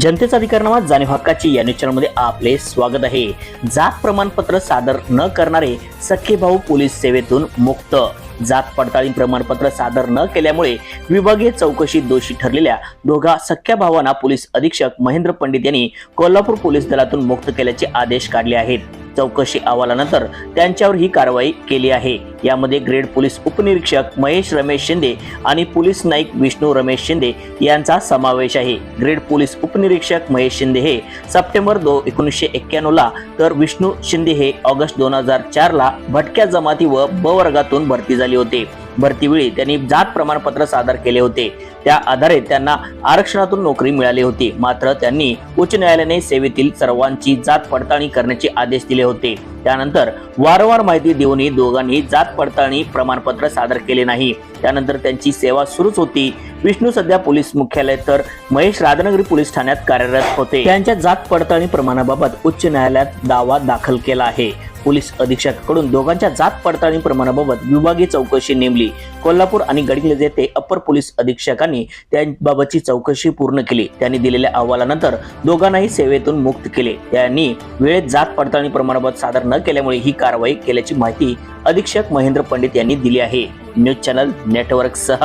जनतेचा अधिकारनामा जाणीव हक्काची या न्यूज चॅनलमध्ये आपले स्वागत आहे. जात प्रमाणपत्र सादर न करणारे सख्खे भाऊ पोलीस सेवेतून मुक्त. जात पडताळणी प्रमाणपत्र सादर न केल्यामुळे विभागीय चौकशी दोषी ठरलेल्या दोघा सख्या भावांना पोलीस अधीक्षक महेंद्र पंडित यांनी कोल्हापूर पोलीस दलातून मुक्त केल्याचे आदेश काढले आहेत. चौकशी अहवालानंतर त्यांच्यावर ही कारवाई केली आहे. यामध्ये ग्रेड पोलीस उपनिरीक्षक महेश रमेश शिंदे आणि पोलीस नाईक विष्णू रमेश शिंदे यांचा समावेश आहे. ग्रेड पोलीस उपनिरीक्षक महेश शिंदे हे सप्टेंबर दो एकोणीसशे एक्क्याण्णवला तर विष्णू शिंदे हे ऑगस्ट दोन हजार चारला भटक्या जमाती व ब वर्गातून भरती झाले होते. भरतीवेळी त्यांनी जात प्रमाणपत्र सादर केले होते. त्या आधारे त्यांना आरक्षणातून नोकरी मिळाली होती. मात्र त्यांनी उच्च न्यायालयाने सेवेतील सर्वांची जात पडताळणी करण्याचे आदेश दिले होते. त्यानंतर वारंवार माहिती देऊनही दोघांनी जात पडताळणी प्रमाणपत्र सादर केले नाही. त्यानंतर त्यांची सेवा सुरूच होती. विष्णू सध्या पोलीस मुख्यालय तर महेश राधानगरी पोलीस ठाण्यात कार्यरत होते. त्यांच्या जात पडताळणी प्रमाणाबाबत उच्च न्यायालयात दावा दाखल केला आहे. पोलीस अधीक्षकाकडून दोघांच्या जात पडताळणी प्रमाणाबाबत विभागीय चौकशी नेमली. कोल्हापूर आणि गडहिंग्लज येथे अप्पर पोलीस अधीक्षकांनी त्याबाबतची चौकशी पूर्ण केली. त्यांनी दिलेल्या अहवालानंतर दोघांनाही सेवेतून मुक्त केले. त्यांनी वेळेत जात पडताळणी प्रमाणाबाबत सादर न केल्यामुळे ही कारवाई केल्याची माहिती अधीक्षक महेंद्र पंडित यांनी दिली आहे. न्यूज चॅनल नेटवर्क सह